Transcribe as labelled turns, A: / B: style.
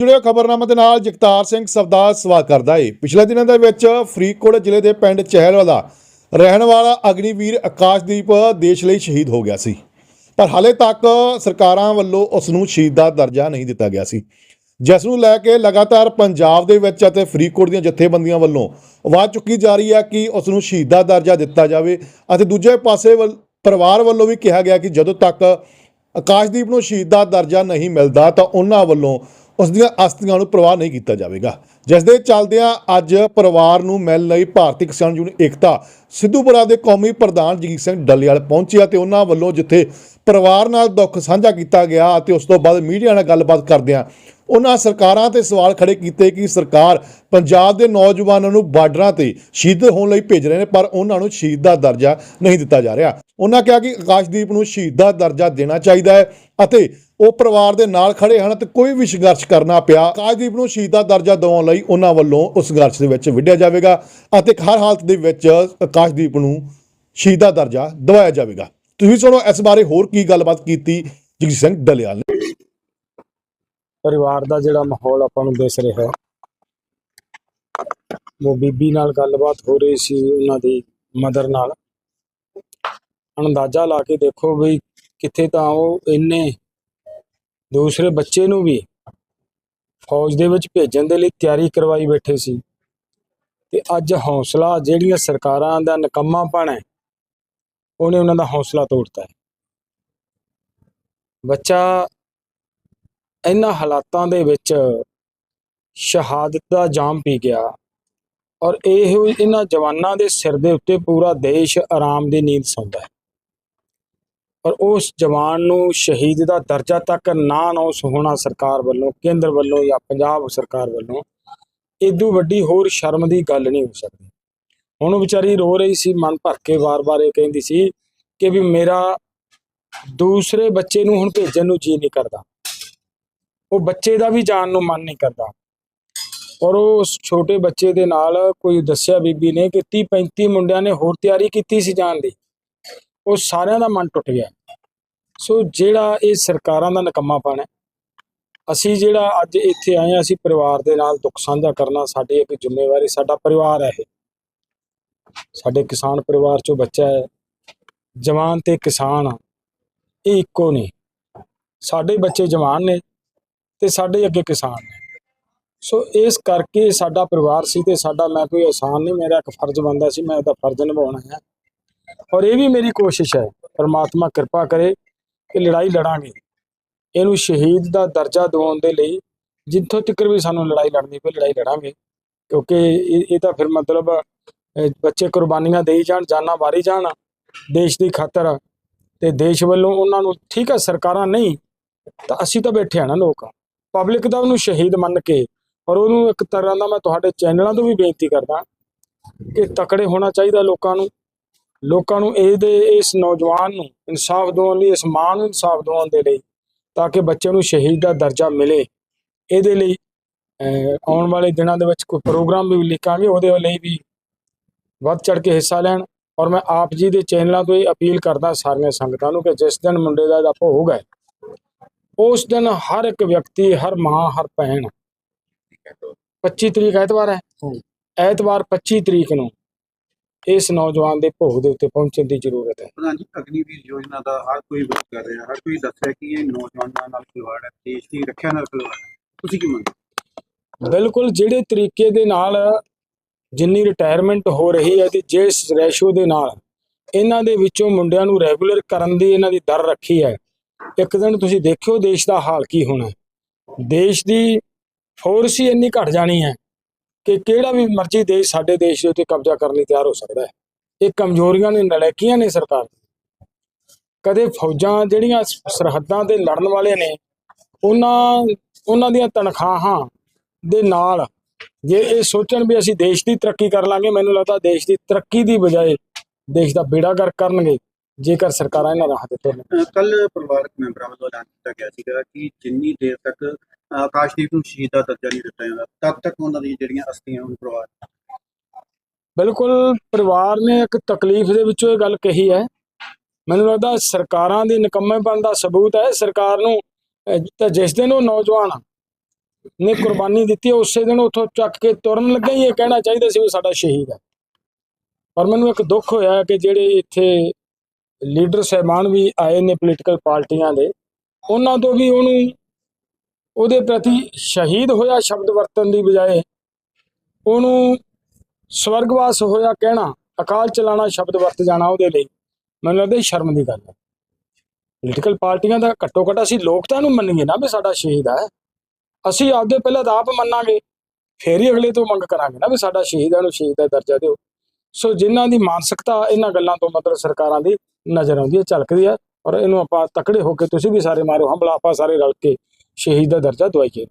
A: ਜੁੜਿਓ ਖਬਰਨਾਮਾ ਦੇ ਨਾਲ ਜਗਤਾਰ ਸਿੰਘ ਸਵਦਾ ਸਵਾਗਤ ਕਰਦਾ ਏ। ਪਿਛਲੇ ਦਿਨਾਂ ਦੇ ਵਿੱਚ ਫਰੀਦਕੋਟ ਜ਼ਿਲ੍ਹੇ ਦੇ ਪਿੰਡ ਚਹਿਲ ਦਾ ਰਹਿਣ ਵਾਲਾ ਅਗਨੀਵੀਰ ਆਕਾਸ਼ਦੀਪ ਦੇਸ਼ ਲਈ ਸ਼ਹੀਦ ਹੋ ਗਿਆ ਸੀ। ਪਰ ਹਾਲੇ ਤੱਕ ਸਰਕਾਰਾਂ ਵੱਲੋਂ ਉਸ ਨੂੰ ਸ਼ਹੀਦ ਦਾ ਦਰਜਾ ਨਹੀਂ ਦਿੱਤਾ ਗਿਆ ਸੀ। ਜਿਸ ਨੂੰ ਲੈ ਕੇ ਲਗਾਤਾਰ ਪੰਜਾਬ ਦੇ ਵਿੱਚ ਅਤੇ ਫਰੀਦਕੋਟ ਦੀਆਂ ਜਥੇਬੰਦੀਆਂ ਵੱਲੋਂ ਆਵਾਜ਼ ਚੁੱਕੀ ਜਾ ਰਹੀ ਹੈ ਕਿ ਉਸ ਨੂੰ ਸ਼ਹੀਦ ਦਾ ਦਰਜਾ ਦਿੱਤਾ ਜਾਵੇ ਅਤੇ ਦੂਜੇ ਪਾਸੇ ਵੱਲ- ਪਰਿਵਾਰ ਵੱਲੋਂ ਵੀ ਕਿਹਾ ਗਿਆ ਕਿ ਜਦੋਂ ਤੱਕ ਆਕਾਸ਼ਦੀਪ ਨੂੰ ਸ਼ਹੀਦ ਦਾ ਦਰਜਾ ਨਹੀਂ ਮਿਲਦਾ ਤਾਂ ਉਹਨਾਂ ਵੱਲੋਂ ਉਸ ਦੀਆਂ ਅਸਥੀਆਂ ਨੂੰ ਪ੍ਰਵਾਹ ਨਹੀਂ ਕੀਤਾ ਜਾਵੇਗਾ। ਜਿਸ ਦੇ ਚੱਲਦਿਆਂ ਅੱਜ ਪਰਿਵਾਰ ਨੂੰ ਮਿਲਣ ਲਈ ਭਾਰਤੀ ਕਿਸਾਨ ਯੂਨੀਅਨ ਏਕਤਾ ਸਿੱਧੂਪੁਰਾ ਦੇ ਕੌਮੀ ਪ੍ਰਧਾਨ ਜਗੀਰ ਸਿੰਘ ਡੱਲੇਵਾਲ ਪਹੁੰਚਿਆ ਤੇ ਉਹਨਾਂ ਵੱਲੋਂ ਜਿੱਥੇ ਪਰਿਵਾਰ ਨਾਲ ਦੁੱਖ ਸਾਂਝਾ ਕੀਤਾ ਗਿਆ ਅਤੇ ਉਸ ਤੋਂ ਬਾਅਦ ਮੀਡੀਆ ਨਾਲ ਗੱਲਬਾਤ ਕਰਦਿਆਂ ਉਹਨਾਂ ਸਰਕਾਰਾਂ ਤੇ ਸਵਾਲ ਖੜੇ ਕੀਤੇ ਕਿ ਸਰਕਾਰ ਪੰਜਾਬ ਦੇ ਨੌਜਵਾਨਾਂ ਨੂੰ ਬਾਰਡਰਾਂ ਤੇ ਸ਼ਹੀਦ ਹੋਣ ਲਈ ਭੇਜ ਰਹੇ ਨੇ, ਪਰ ਉਹਨਾਂ ਨੂੰ ਸ਼ਹੀਦ ਦਾ ਦਰਜਾ ਨਹੀਂ ਦਿੱਤਾ ਜਾ ਰਿਹਾ। ਉਹਨਾਂ ਕਿਹਾ ਕਿ ਆਕਾਸ਼ਦੀਪ ਨੂੰ ਸ਼ਹੀਦ ਦਾ ਦਰਜਾ ਦੇਣਾ ਚਾਹੀਦਾ ਹੈ ਅਤੇ ਉਹ ਪਰਿਵਾਰ ਦੇ ਨਾਲ ਖੜੇ ਹਨ ਤੇ ਕੋਈ ਵੀ ਸੰਘਰਸ਼ ਕਰਨਾ ਪਿਆ, ਆਕਾਸ਼ਦੀਪ ਨੂੰ ਸ਼ਹੀਦ ਦਾ ਦਰਜਾ ਦਿਵਾਉਣ ਲਈ ਉਹਨਾਂ ਵੱਲੋਂ ਉਸ ਸੰਘਰਸ਼ ਦੇ ਵਿੱਚ ਵਿੱਢਿਆ ਜਾਵੇਗਾ ਅਤੇ ਹਰ ਹਾਲਤ ਦੇ ਵਿੱਚ ਆਕਾਸ਼ਦੀਪ ਨੂੰ ਸ਼ਹੀਦ ਦਾ ਦਰਜਾ ਦਿਵਾਇਆ ਜਾਵੇਗਾ। ਤੁਸੀਂ ਸੁਣੋ, ਇਸ ਬਾਰੇ ਹੋਰ ਕੀ ਗੱਲਬਾਤ ਕੀਤੀ? ਜਗਜੀਤ ਸਿੰਘ ਡਲਿਆਲ ਨੇ।
B: ਪਰਿਵਾਰ ਦਾ ਜਿਹੜਾ ਮਾਹੌਲ ਆਪਾਂ ਨੂੰ ਦਿਸ ਰਿਹਾ ਹੈ। ਉਹ ਬੀਬੀ ਨਾਲ ਗੱਲਬਾਤ ਹੋ ਰਹੀ ਸੀ ਉਹਨਾਂ ਦੀ ਮਦਰ ਨਾਲ। ਅੰਦਾਜ਼ਾ ਲਾ ਕੇ ਦੇਖੋ ਵੀ ਕਿੱਥੇ ਤਾਂ ਉਹ ਇੰਨੇ ਦੂਸਰੇ ਬੱਚੇ ਨੂੰ ਵੀ ਫੌਜ ਦੇ ਵਿੱਚ ਭੇਜਣ ਦੇ ਲਈ ਤਿਆਰੀ ਕਰਵਾਈ ਬੈਠੇ ਸੀ। ਤੇ ਅੱਜ ਹੌਸਲਾ ਜਿਹੜੀਆਂ ਸਰਕਾਰਾਂ ਦਾ ਨਕੰਮਾਪਣ ਹੈ, ਉਹਨੇ ਉਹਨਾਂ ਦਾ ਹੌਸਲਾ ਤੋੜਤਾ ਹੈ। ਬੱਚਾ ਇਹਨਾਂ ਹਾਲਾਤਾਂ ਦੇ ਵਿੱਚ ਸ਼ਹਾਦਤ ਦਾ ਜਾਮ ਪੀ ਗਿਆ ਔਰ ਇਹ ਇਹਨਾਂ ਜਵਾਨਾਂ ਦੇ ਸਿਰ ਦੇ ਉੱਤੇ ਪੂਰਾ ਦੇਸ਼ ਆਰਾਮ ਦੀ ਨੀਂਦ ਸੌਂਦਾ ਹੈ। ਔਰ ਉਸ ਜਵਾਨ ਨੂੰ ਸ਼ਹੀਦ ਦਾ ਦਰਜਾ ਤੱਕ ਨਾ ਅਨਾਉਂਸ ਹੋਣਾ ਸਰਕਾਰ ਵੱਲੋਂ, ਕੇਂਦਰ ਵੱਲੋਂ ਜਾਂ ਪੰਜਾਬ ਸਰਕਾਰ ਵੱਲੋਂ ਇਦੋਂ ਵੱਡੀ ਹੋਰ ਸ਼ਰਮ ਦੀ ਗੱਲ ਨਹੀਂ ਹੋ ਸਕਦੀ। ਹੁਣ ਵਿਚਾਰੀ ਰੋ ਰਹੀ ਸੀ, ਮਨ ਭਰ ਕੇ ਵਾਰ-ਵਾਰ ਇਹ ਕਹਿੰਦੀ ਸੀ ਕਿ ਵੀ ਮੇਰਾ ਦੂਸਰੇ ਬੱਚੇ ਨੂੰ ਹੁਣ ਭੇਜਣ ਨੂੰ ਜੀ ਨਹੀਂ ਕਰਦਾ। ਉਹ ਬੱਚੇ ਦਾ ਵੀ ਜਾਣ ਨੂੰ ਮਨ ਨਹੀਂ ਕਰਦਾ। ਔਰ ਉਸ ਛੋਟੇ ਬੱਚੇ ਦੇ ਨਾਲ ਕੋਈ ਦੱਸਿਆ ਬੀਬੀ ਨੇ ਕਿ 30 35 ਮੁੰਡਿਆਂ ਨੇ ਹੋਰ ਤਿਆਰੀ ਕੀਤੀ ਸੀ ਜਾਣ ਦੀ। ਉਹ ਸਾਰਿਆਂ ਦਾ ਮਨ ਟੁੱਟ ਗਿਆ। ਸੋ ਜਿਹੜਾ ਇਹ ਸਰਕਾਰਾਂ ਦਾ ਨਕੰਮਾਪਣ ਹੈ, ਅਸੀਂ ਜਿਹੜਾ ਅੱਜ ਇੱਥੇ ਆਏ ਹਾਂ, ਅਸੀਂ ਪਰਿਵਾਰ ਦੇ ਨਾਲ ਦੁੱਖ ਸਾਂਝਾ ਕਰਨਾ ਸਾਡੀ ਇੱਕ ਜ਼ਿੰਮੇਵਾਰੀ, ਸਾਡਾ ਪਰਿਵਾਰ ਹੈ ਇਹ। ਸਾਡੇ ਕਿਸਾਨ ਪਰਿਵਾਰ ਚੋਂ ਬੱਚਾ ਹੈ, ਜਵਾਨ ਤੇ ਕਿਸਾਨ ਇਹ ਇੱਕੋ ਨੇ। ਸਾਡੇ ਬੱਚੇ ਜਵਾਨ ਨੇ ਤੇ ਸਾਡੇ ਅੱਗੇ ਕਿਸਾਨ ਨੇ। ਸੋ ਇਸ ਕਰਕੇ ਸਾਡਾ ਪਰਿਵਾਰ ਸੀ ਤੇ ਸਾਡਾ ਮੈਂ ਕੋਈ ਆਸਾਨ ਨਹੀਂ, ਮੇਰਾ ਇੱਕ ਫਰਜ਼ ਬਣਦਾ ਸੀ, ਮੈਂ ਉਹਦਾ ਫਰਜ਼ ਨਿਭਾਉਣਾ ਹੈ ਔਰ ਇਹ ਵੀ ਮੇਰੀ ਕੋਸ਼ਿਸ਼ ਹੈ, ਪਰਮਾਤਮਾ ਕਿਰਪਾ ਕਰੇ ਕਿ ਲੜਾਈ ਲੜਾਂਗੇ। ਇਹਨੂੰ ਸ਼ਹੀਦ ਦਾ ਦਰਜਾ ਦਿਵਾਉਣ ਦੇ ਲਈ ਜਿੱਥੋਂ ਤੱਕ ਵੀ ਸਾਨੂੰ ਲੜਾਈ ਲੜਨੀ ਪਈ, ਲੜਾਈ ਲੜਾਂਗੇ। ਕਿਉਂਕਿ ਇਹ ਇਹ ਤਾਂ ਫਿਰ ਮਤਲਬ ਬੱਚੇ ਕੁਰਬਾਨੀਆਂ ਦੇਈ ਜਾਣ, ਜਾਨਾਂ ਵਾਰੀ ਜਾਣ, ਦੇਸ਼ ਦੀ ਖਾਤਰ। ਤੇ ਦੇਸ਼ ਵੱਲੋਂ ਉਹਨਾਂ ਨੂੰ ਠੀਕ ਹੈ, ਸਰਕਾਰਾਂ ਨਹੀਂ, ਤਾਂ ਅਸੀਂ ਤਾਂ ਬੈਠੇ ਆ ਨਾ ਲੋਕ। ਪਬਲਿਕ ਦਾ ਉਹਨੂੰ ਸ਼ਹੀਦ ਮੰਨ ਕੇ ਔਰ ਉਹਨੂੰ ਇੱਕ ਤਰ੍ਹਾਂ ਦਾ ਮੈਂ ਤੁਹਾਡੇ ਚੈਨਲਾਂ ਤੋਂ ਵੀ ਬੇਨਤੀ ਕਰਦਾ ਕਿ ਤਕੜੇ ਹੋਣਾ ਚਾਹੀਦਾ ਲੋਕਾਂ ਨੂੰ ਲੋਕਾਂ ਨੂੰ ਇਹਦੇ, ਇਸ ਨੌਜਵਾਨ ਨੂੰ ਇਨਸਾਫ ਦਿਵਾਉਣ ਲਈ, ਇਸ ਮਾਂ ਨੂੰ ਇਨਸਾਫ ਦਿਵਾਉਣ ਦੇ ਲਈ ਤਾਂ ਕਿ ਬੱਚੇ ਨੂੰ ਸ਼ਹੀਦ ਦਾ ਦਰਜਾ ਮਿਲੇ। ਇਹਦੇ ਲਈ ਆਉਣ ਵਾਲੇ ਦਿਨਾਂ ਦੇ ਵਿੱਚ ਕੋਈ ਪ੍ਰੋਗਰਾਮ ਵੀ ਲਿਖਾਂਗੇ, ਉਹਦੇ ਲਈ ਵੀ ਵੱਧ ਚੜ ਕੇ ਹਿੱਸਾ ਲੈਣ ਔਰ ਮੈਂ ਆਪ ਜੀ ਦੇ ਚੈਨਲਾਂ ਤੋਂ ਇਹ ਅਪੀਲ ਕਰਦਾ ਸਾਰੀਆਂ ਸੰਗਤਾਂ ਨੂੰ ਕਿ ਜਿਸ ਦਿਨ ਮੁੰਡੇ ਦਾ ਇਹਦਾ ਭੋਗ ਹੈ ਉਸ ਦਿਨ ਹਰ ਇੱਕ ਵਿਅਕਤੀ ਹਰ ਮਾਂ ਹਰ ਭੈਣ 25 ਤਰੀਕ ਐਤਵਾਰ ਹੈ। ਐਤਵਾਰ 25 ਤਰੀਕ ਨੂੰ ਇਸ ਨੌਜਵਾਨ ਦੇ ਭੋਗ ਦੇ ਉੱਤੇ ਪਹੁੰਚਣ ਦੀ ਜ਼ਰੂਰਤ ਹੈ।
C: ਪ੍ਰਧਾਨ ਜੀ ਅਗਨੀਵੀਰ ਯੋਜਨਾ ਦਾ ਹਰ ਕੋਈ ਵਿਰੋਧ ਕਰ ਰਿਹਾ ਹਰ ਕੋਈ ਦੱਸ ਰਿਹਾ ਕਿ ਇਹ ਨੌਜਵਾਨਾਂ ਨਾਲ ਖਿਲਵਾੜ ਹੈ ਦੇਸ਼ ਦੀ ਰੱਖਿਆ ਨਾਲ ਖਿਲਵਾੜ ਹੈ। ਤੁਸੀਂ ਕੀ ਮੰਨਦੇ
B: ਬਿਲਕੁਲ ਜਿਹੜੇ ਤਰੀਕੇ ਦੇ ਨਾਲ ਜਿੰਨੀ ਰਿਟਾਇਰਮੈਂਟ ਹੋ ਰਹੀ ਹੈ ਤੇ ਜਿਸ ਰੇਸ਼ੋ ਦੇ ਨਾਲ ਇਹਨਾਂ ਦੇ ਵਿੱਚੋਂ ਮੁੰਡਿਆਂ ਨੂੰ ਰੈਗੂਲਰ ਕਰਨ ਦੀ ਇਹਨਾਂ ਦੀ ਦਰ ਰੱਖੀ ਹੈ ਇੱਕ ਦਿਨ ਤੁਸੀਂ ਦੇਖਿਓ ਦੇਸ਼ ਦਾ ਹਾਲ ਕੀ ਹੋਣਾ ਦੇਸ਼ ਦੀ ਫੋਰਸ ਹੀ ਇੰਨੀ ਘਟ ਜਾਣੀ ਹੈ ਕਿ ਕਿਹੜਾ ਵੀ ਮਰਜ਼ੀ ਦੇਸ਼ ਸਾਡੇ ਦੇਸ਼ ਦੇ ਉੱਤੇ ਕਬਜ਼ਾ ਕਰਨ ਲਈ ਤਿਆਰ ਹੋ ਸਕਦਾ ਹੈ। ਇਹ ਕਮਜ਼ੋਰੀਆਂ ਨੇ, ਨਲਾਇਕੀਆਂ ਨੇ ਸਰਕਾਰ ਕਦੇ ਫੌਜਾਂ ਜਿਹੜੀਆਂ ਸਰਹੱਦਾਂ ਤੇ ਲੜਨ ਵਾਲੇ ਨੇ, ਉਹਨਾਂ ਉਹਨਾਂ ਦੀਆਂ ਤਨਖਾਹਾਂ ਦੇ ਨਾਲ ਜੇ ਇਹ ਸੋਚਣ ਵੀ ਅਸੀਂ ਦੇਸ਼ ਦੀ ਤਰੱਕੀ ਕਰ ਲਾਂਗੇ, ਮੈਨੂੰ ਲੱਗਦਾ ਦੇਸ਼ ਦੀ ਤਰੱਕੀ ਦੀ ਬਜਾਏ ਦੇਸ਼ ਦਾ ਬੇੜਾ ਗਰਕ ਕਰਨਗੇ। ਜੇਕਰ ਸਰਕਾਰਾਂ ਇਹਨਾਂ ਰਾਹ ਤੇ ਤੁਰਨ
C: ਕੱਲ ਪਰਿਵਾਰਕ ਮੈਂਬਰਾਂ ਵੱਲੋਂ ਐਲਾਨ ਕੀਤਾ ਗਿਆ ਸੀਗਾ ਕਿ ਜਿੰਨੀ ਦੇਰ ਤੱਕ ਆਕਾਸ਼ਦੀਪ ਨੂੰ ਸ਼ਹੀਦ ਦਾ ਦਰਜਾ ਨਹੀਂ ਦਿੱਤਾ ਜਾਂਦਾ ਤਦ ਤੱਕ ਉਹਨਾਂ ਦੀ ਜਿਹੜੀਆਂ ਅਸਥੀਆਂ ਉਹਨੂੰ ਪਰਿਵਾਰ
B: ਬਿਲਕੁਲ ਪਰਿਵਾਰ ਨੇ ਇੱਕ ਤਕਲੀਫ ਦੇ ਵਿੱਚੋਂ ਇਹ ਗੱਲ ਕਹੀ ਹੈ। ਮੈਨੂੰ ਲੱਗਦਾ ਸਰਕਾਰਾਂ ਦੀ ਨਿਕੰਮੇਪਣ ਦਾ ਸਬੂਤ ਹੈ। ਸਰਕਾਰ ਨੂੰ ਤਾਂ ਜਿਸ ਦਿਨ ਉਹ ਨੌਜਵਾਨ ਨੇ ਕੁਰਬਾਨੀ ਦਿੱਤੀ ਉਸੇ ਦਿਨ ਉੱਥੋਂ ਚੱਕ ਕੇ ਤੁਰਨ ਲੱਗਾ ਹੀ ਇਹ ਕਹਿਣਾ ਚਾਹੀਦਾ ਸੀ ਉਹ ਸਾਡਾ ਸ਼ਹੀਦ ਹੈ। ਪਰ ਮੈਨੂੰ ਇੱਕ ਦੁੱਖ ਹੋਇਆ ਕਿ ਜਿਹੜੇ ਇੱਥੇ ਲੀਡਰ ਸਹਿਬਾਨ ਵੀ ਆਏ ਨੇ ਪੋਲੀਟੀਕਲ ਪਾਰਟੀਆਂ ਦੇ। ਉਹਨਾਂ ਤੋਂ ਵੀ ਉਹਨੂੰ ਉਹਦੇ ਪ੍ਰਤੀ ਸ਼ਹੀਦ ਹੋਇਆ ਸ਼ਬਦ ਵਰਤਣ ਦੀ ਬਜਾਏ ਉਹਨੂੰ ਸਵਰਗਵਾਸ ਹੋਇਆ ਕਹਿਣਾ, ਅਕਾਲ ਚਲਾਣਾ ਸ਼ਬਦ ਵਰਤ ਜਾਣਾ ਉਹਦੇ ਲਈ, ਮੈਨੂੰ ਲੱਗਦਾ ਸ਼ਰਮ ਦੀ ਗੱਲ ਹੈ। ਪੋਲੀਟੀਕਲ ਪਾਰਟੀਆਂ ਦਾ ਘੱਟੋ ਘੱਟ ਅਸੀਂ ਲੋਕ ਤਾਂ ਇਹਨੂੰ ਮੰਨੀਏ ਨਾ ਵੀ ਸਾਡਾ ਸ਼ਹੀਦ ਹੈ। ਅਸੀਂ ਆਪਦੇ ਪਹਿਲਾਂ ਤਾਂ ਆਪ ਮੰਨਾਂਗੇ, ਫੇਰ ਹੀ ਅਗਲੇ ਤੋਂ ਮੰਗ ਕਰਾਂਗੇ ਨਾ ਵੀ ਸਾਡਾ ਸ਼ਹੀਦ ਹੈ ਨੂੰ ਸ਼ਹੀਦ ਦਾ ਦਰਜਾ ਦਿਓ। ਸੋ ਜਿਨ੍ਹਾਂ ਦੀ ਮਾਨਸਿਕਤਾ ਇਹਨਾਂ ਗੱਲਾਂ ਤੋਂ ਮਤਲਬ ਸਰਕਾਰਾਂ ਦੀ ਨਜ਼ਰ ਆਉਂਦੀ ਹੈ, ਝਲਕਦੀ ਹੈ ਔਰ ਇਹਨੂੰ ਆਪਾਂ ਤਕੜੇ ਹੋ ਕੇ ਤੁਸੀਂ ਵੀ ਸਾਰੇ ਮਾਰੋ ਹੰਬਲਾ ਆਪਾਂ ਸਾਰੇ ਰਲ ਕੇ ਸ਼ਹੀਦ ਦਾ ਦਰਜਾ ਦਵਾਈਏ।